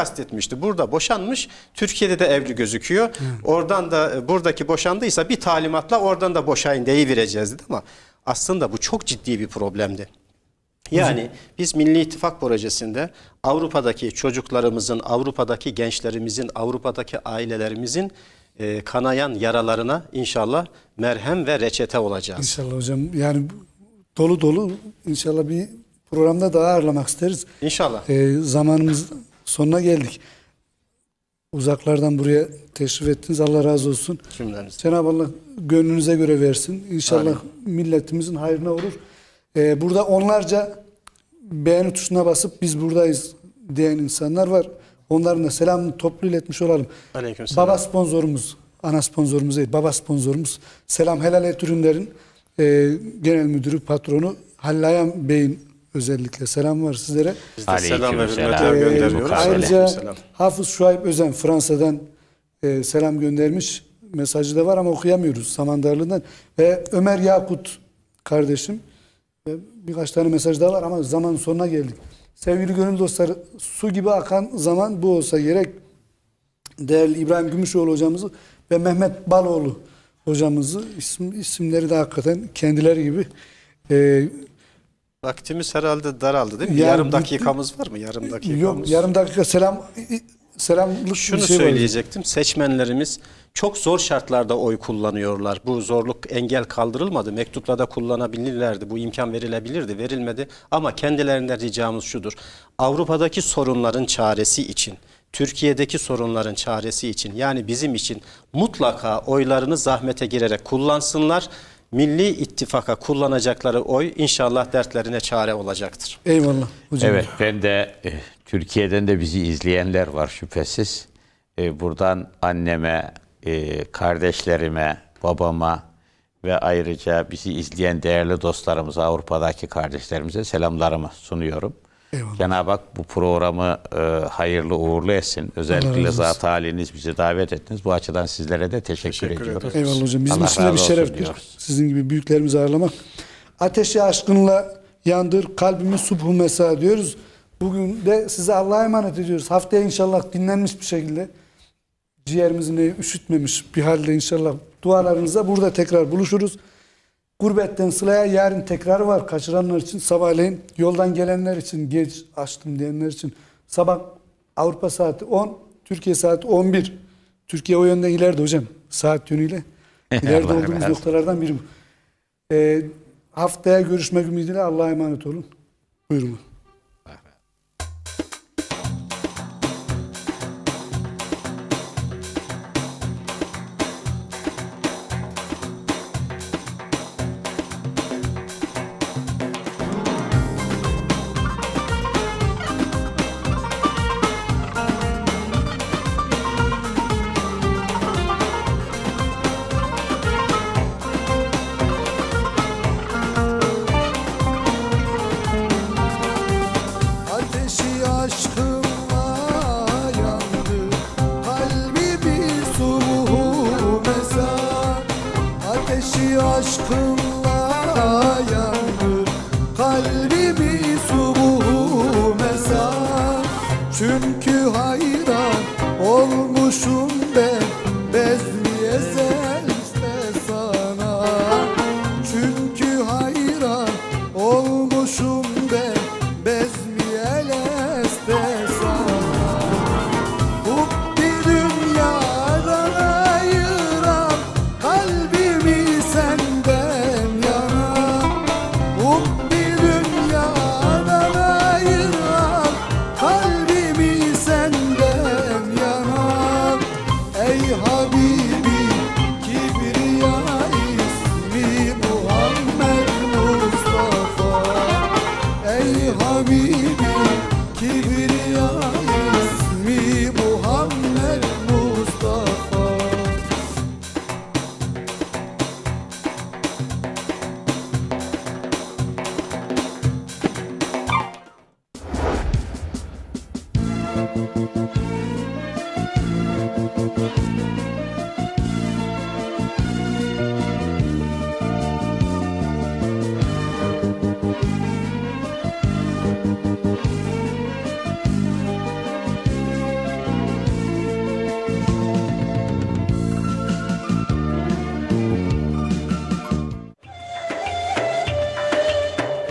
kastetmişti. Burada boşanmış, Türkiye'de de evli gözüküyor. Oradan da e, buradaki boşandıysa bir talimatla oradan da boşayın deyivereceğiz dedi ama aslında bu çok ciddi bir problemdi. Yani biz Milli İttifak projesinde Avrupa'daki çocuklarımızın, Avrupa'daki gençlerimizin, Avrupa'daki ailelerimizin e, kanayan yaralarına inşallah merhem ve reçete olacağız. İnşallah hocam. Yani dolu dolu inşallah bir programda daha ağırlamak isteriz. İnşallah. Ee, zamanımız sonuna geldik. Uzaklardan buraya teşrif ettiniz. Allah razı olsun. Cümlemiz. Cenab-ı Allah gönlünüze göre versin. İnşallah milletimizin hayrına olur. Ee, burada onlarca beğeni tuşuna basıp biz buradayız diyen insanlar var. Onların da selamını toplu iletmiş olalım. Aleykümselam. Baba sponsorumuz, ana sponsorumuz değil, baba sponsorumuz Selam Helal Et Ürünler'in e, genel müdürü, patronu Halil Ayhan Bey'in özellikle selam var sizlere. Biz de selam ve hürmetler Ee, gönderiyoruz. ayrıca. Hafız Şuayb Özen Fransa'dan e, selam göndermiş. Mesajı da var ama okuyamıyoruz zamandarlığından. Ve Ömer Yakut kardeşim e, birkaç tane mesaj daha var ama zaman sonuna geldik. Sevgili gönül dostları su gibi akan zaman bu olsa gerek. Değerli İbrahim Gümüşoğlu hocamızı ve Mehmet Baloğlu hocamızı isim, isimleri de hakikaten kendileri gibi e, Vaktimiz herhalde daraldı değil mi? Yani yarım dakikamız var mı? Yarım dakikamız. yok yarım dakika selam selamlık Şunu şey var. söyleyecektim. Seçmenlerimiz çok zor şartlarda oy kullanıyorlar. Bu zorluk engel kaldırılmadı. Mektupla da kullanabilirlerdi. Bu imkan verilebilirdi. Verilmedi. Ama kendilerinden ricamız şudur. Avrupa'daki sorunların çaresi için, Türkiye'deki sorunların çaresi için yani bizim için mutlaka oylarını zahmete girerek kullansınlar. Milli İttifak'a kullanacakları oy inşallah dertlerine çare olacaktır. Eyvallah hocam. Evet ben de e, Türkiye'den de bizi izleyenler var şüphesiz. E, buradan anneme, e, kardeşlerime, babama ve ayrıca bizi izleyen değerli dostlarımıza, Avrupa'daki kardeşlerimize selamlarımı sunuyorum. Eyvallah. Cenab-ı Hak bu programı e, hayırlı uğurlu etsin. Özellikle zat haliniz bizi davet ettiniz. Bu açıdan sizlere de teşekkür, Teşekkür ediyoruz. ederiz. Eyvallah hocam. Bizim Allah için de bir şereftir. Sizin gibi büyüklerimizi ağırlamak. Ateşi aşkınla yandır, kalbimi subhu mesa diyoruz. Bugün de size Allah'a emanet ediyoruz. Haftaya inşallah dinlenmiş bir şekilde ciğerimizi ne üşütmemiş bir halde inşallah dualarınızla burada tekrar buluşuruz. Gurbetten sılaya yarın tekrar var. Kaçıranlar için sabahleyin, yoldan gelenler için, geç açtım diyenler için sabah Avrupa saati 10, Türkiye saati 11. Türkiye o yönden ileride hocam. Saat yönüyle. İleride olduğumuz noktalardan biri bu. Ee, haftaya görüşmek ümidiyle Allah'a emanet olun. Buyurun. bebe, bez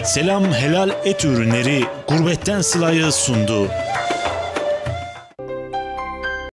Selam Helal Et Ürünleri Gurbetten Sıla'yı sundu.